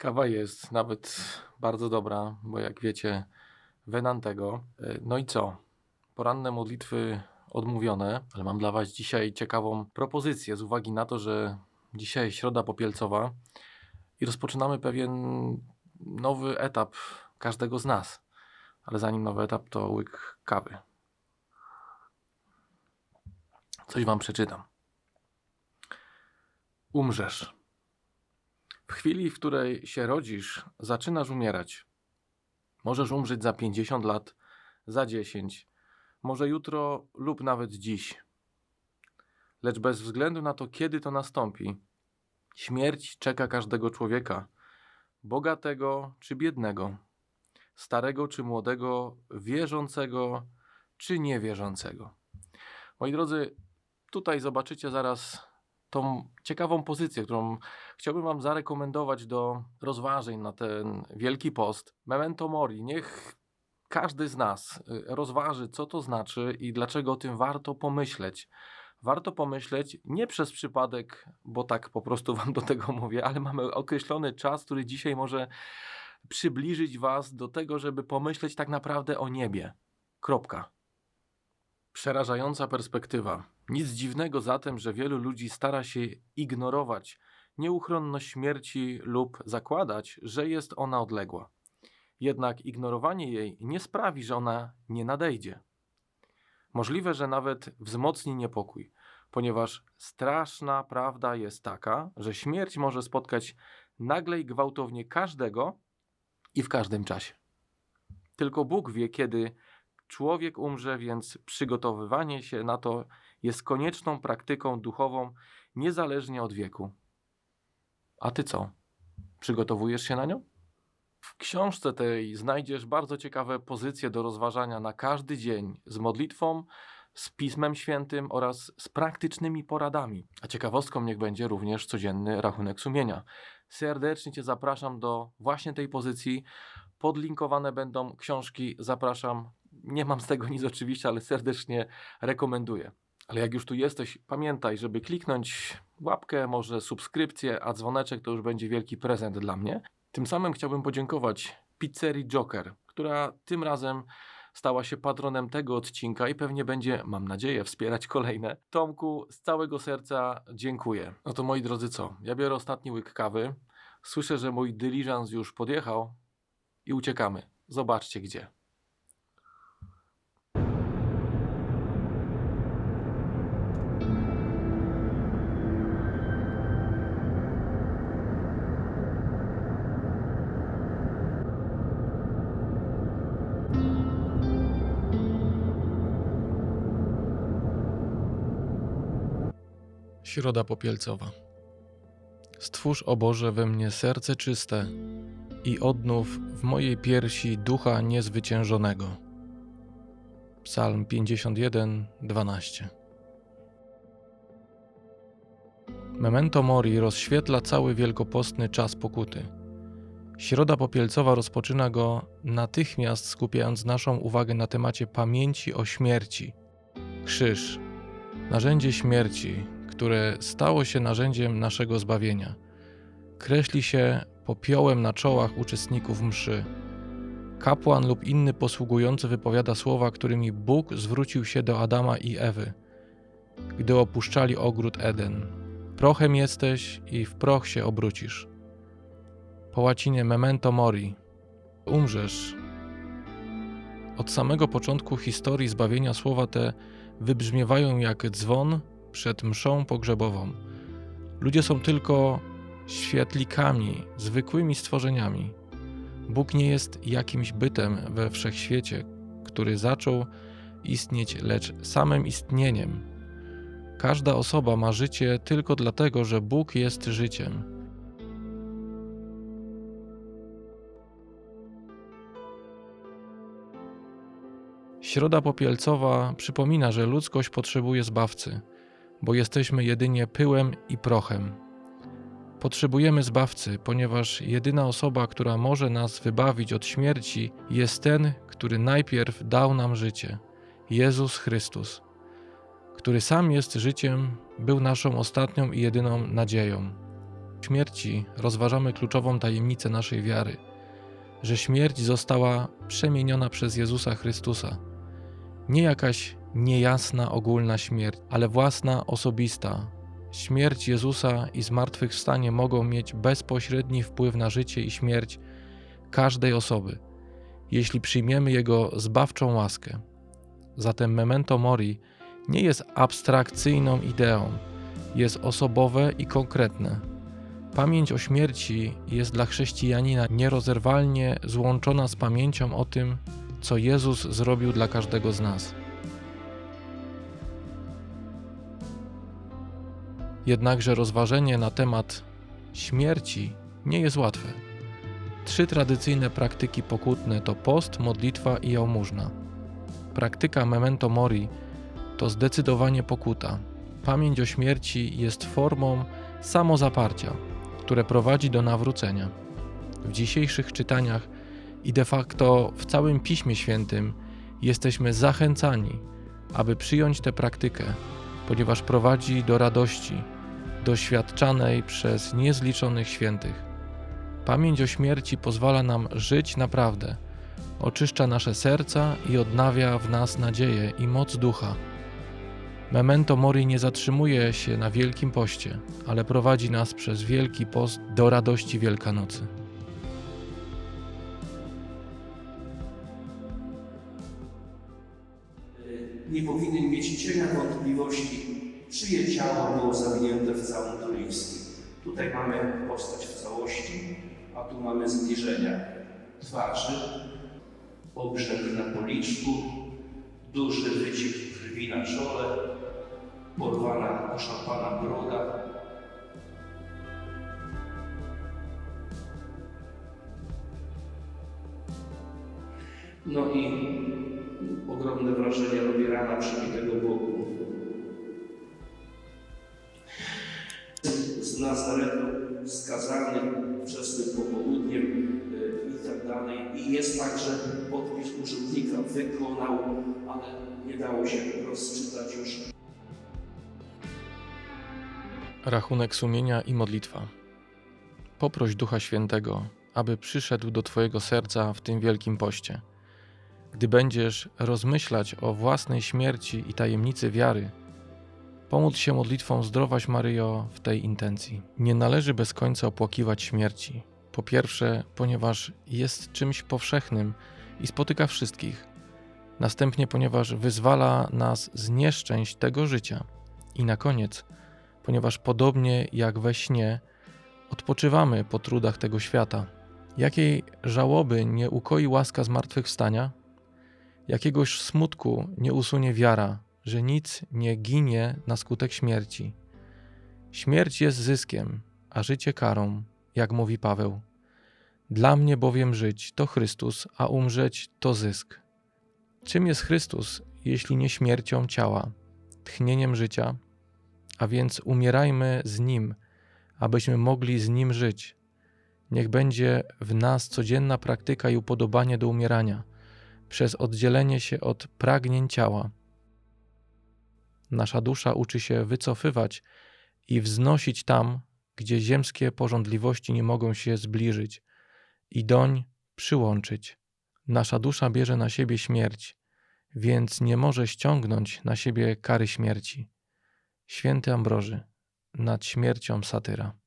Kawa jest nawet bardzo dobra, bo jak wiecie, Venantego. E, No i co? Poranne modlitwy odmówione, ale mam dla Was dzisiaj ciekawą propozycję z uwagi na to, że dzisiaj środa popielcowa i rozpoczynamy pewien nowy etap każdego z nas. Ale zanim nowy etap, to łyk kawy. Coś Wam przeczytam. Umrzesz. W chwili, w której się rodzisz, zaczynasz umierać. Możesz umrzeć za 50 lat, za 10, może jutro lub nawet dziś. Lecz bez względu na to, kiedy to nastąpi, śmierć czeka każdego człowieka, bogatego czy biednego, starego czy młodego, wierzącego czy niewierzącego. Moi drodzy, tutaj zobaczycie zaraz tą ciekawą pozycję, którą chciałbym Wam zarekomendować do rozważań na ten wielki post. Memento Mori. Niech każdy z nas y, rozważy, co to znaczy i dlaczego o tym warto pomyśleć. Warto pomyśleć nie przez przypadek, bo tak po prostu Wam do tego mówię, ale mamy określony czas, który dzisiaj może przybliżyć Was do tego, żeby pomyśleć tak naprawdę o niebie. Kropka. Przerażająca perspektywa. Nic dziwnego zatem, że wielu ludzi stara się ignorować nieuchronność śmierci lub zakładać, że jest ona odległa. Jednak ignorowanie jej nie sprawi, że ona nie nadejdzie. Możliwe, że nawet wzmocni niepokój, ponieważ straszna prawda jest taka, że śmierć może spotkać nagle i gwałtownie każdego i w każdym czasie. Tylko Bóg wie, kiedy człowiek umrze, więc przygotowywanie się na to jest konieczną praktyką duchową niezależnie od wieku. A ty co? Przygotowujesz się na nią? W książce tej znajdziesz bardzo ciekawe pozycje do rozważania na każdy dzień z modlitwą, z Pismem Świętym oraz z praktycznymi poradami. A ciekawostką niech będzie również codzienny rachunek sumienia. Serdecznie Cię zapraszam do właśnie tej pozycji. Podlinkowane będą książki. Zapraszam. Nie mam z tego nic oczywiście, ale serdecznie rekomenduję. Ale jak już tu jesteś, pamiętaj, żeby kliknąć łapkę, może subskrypcję, a dzwoneczek to już będzie wielki prezent dla mnie. Tym samym chciałbym podziękować Pizzerii Joker, która tym razem stała się patronem tego odcinka i pewnie będzie, mam nadzieję, wspierać kolejne. Tomku, z całego serca dziękuję. No to moi drodzy, co? Ja biorę ostatni łyk kawy. Słyszę, że mój dyliżans już podjechał i uciekamy. Zobaczcie gdzie. Środa popielcowa. Stwórz, o Boże, we mnie serce czyste i odnów w mojej piersi ducha niezwyciężonego. Psalm 51, 12. Memento Mori rozświetla cały wielkopostny czas pokuty. Środa popielcowa rozpoczyna go natychmiast skupiając naszą uwagę na temacie pamięci o śmierci. Krzyż, narzędzie śmierci, które stało się narzędziem naszego zbawienia. Kreśli się popiołem na czołach uczestników mszy. Kapłan lub inny posługujący wypowiada słowa, którymi Bóg zwrócił się do Adama i Ewy, gdy opuszczali ogród Eden. Prochem jesteś i w proch się obrócisz. Po łacinie memento mori. Umrzesz. Od samego początku historii zbawienia słowa te wybrzmiewają jak dzwon przed mszą pogrzebową. Ludzie są tylko świetlikami, zwykłymi stworzeniami. Bóg nie jest jakimś bytem we wszechświecie, który zaczął istnieć, lecz samym istnieniem. Każda osoba ma życie tylko dlatego, że Bóg jest życiem. Środa Popielcowa przypomina, że ludzkość potrzebuje zbawcy, bo jesteśmy jedynie pyłem i prochem. Potrzebujemy zbawcy, ponieważ jedyna osoba, która może nas wybawić od śmierci, jest ten, który najpierw dał nam życie Jezus Chrystus, który sam jest życiem, był naszą ostatnią i jedyną nadzieją. śmierci rozważamy kluczową tajemnicę naszej wiary, że śmierć została przemieniona przez Jezusa Chrystusa. Nie jakaś niejasna, ogólna śmierć, ale własna, osobista. Śmierć Jezusa i zmartwychwstanie mogą mieć bezpośredni wpływ na życie i śmierć każdej osoby, jeśli przyjmiemy Jego zbawczą łaskę. Zatem memento mori nie jest abstrakcyjną ideą, jest osobowe i konkretne. Pamięć o śmierci jest dla chrześcijanina nierozerwalnie złączona z pamięcią o tym, co Jezus zrobił dla każdego z nas. Jednakże rozważenie na temat śmierci nie jest łatwe. Trzy tradycyjne praktyki pokutne to post, modlitwa i jałmużna. Praktyka memento mori to zdecydowanie pokuta. Pamięć o śmierci jest formą samozaparcia, które prowadzi do nawrócenia. W dzisiejszych czytaniach i de facto w całym Piśmie Świętym jesteśmy zachęcani, aby przyjąć tę praktykę, ponieważ prowadzi do radości, doświadczanej przez niezliczonych świętych. Pamięć o śmierci pozwala nam żyć naprawdę, oczyszcza nasze serca i odnawia w nas nadzieję i moc ducha. Memento Mori nie zatrzymuje się na Wielkim Poście, ale prowadzi nas przez Wielki Post do radości Wielkanocy. Powinien mieć cienia wątpliwości, czyje ciało było zawinięte w całym turyńskim. Tutaj mamy postać w całości, a tu mamy zbliżenia twarzy, obrzęk na policzku, duży wyciek krwi na czole, porwana, oszarpana broda. No i ale nie dało się rozczytać już. Rachunek sumienia i modlitwa. Poproś Ducha Świętego, aby przyszedł do Twojego serca w tym wielkim poście. Gdy będziesz rozmyślać o własnej śmierci i tajemnicy wiary, pomódl się modlitwą Zdrowaś Maryjo w tej intencji. Nie należy bez końca opłakiwać śmierci. Po pierwsze, ponieważ jest czymś powszechnym i spotyka wszystkich. Następnie, ponieważ wyzwala nas z nieszczęść tego życia. I na koniec, ponieważ podobnie jak we śnie, odpoczywamy po trudach tego świata. Jakiej żałoby nie ukoi łaska zmartwychwstania? Jakiegoś smutku nie usunie wiara, że nic nie ginie na skutek śmierci. Śmierć jest zyskiem, a życie karą, jak mówi Paweł. Dla mnie bowiem żyć to Chrystus, a umrzeć to zysk. Czym jest Chrystus, jeśli nie śmiercią ciała, tchnieniem życia? A więc umierajmy z Nim, abyśmy mogli z Nim żyć. Niech będzie w nas codzienna praktyka i upodobanie do umierania przez oddzielenie się od pragnień ciała. Nasza dusza uczy się wycofywać i wznosić tam, gdzie ziemskie porządliwości nie mogą się zbliżyć, i doń przyłączyć. Nasza dusza bierze na siebie śmierć, więc nie może ściągnąć na siebie kary śmierci. Święty Ambroży, nad śmiercią satyra.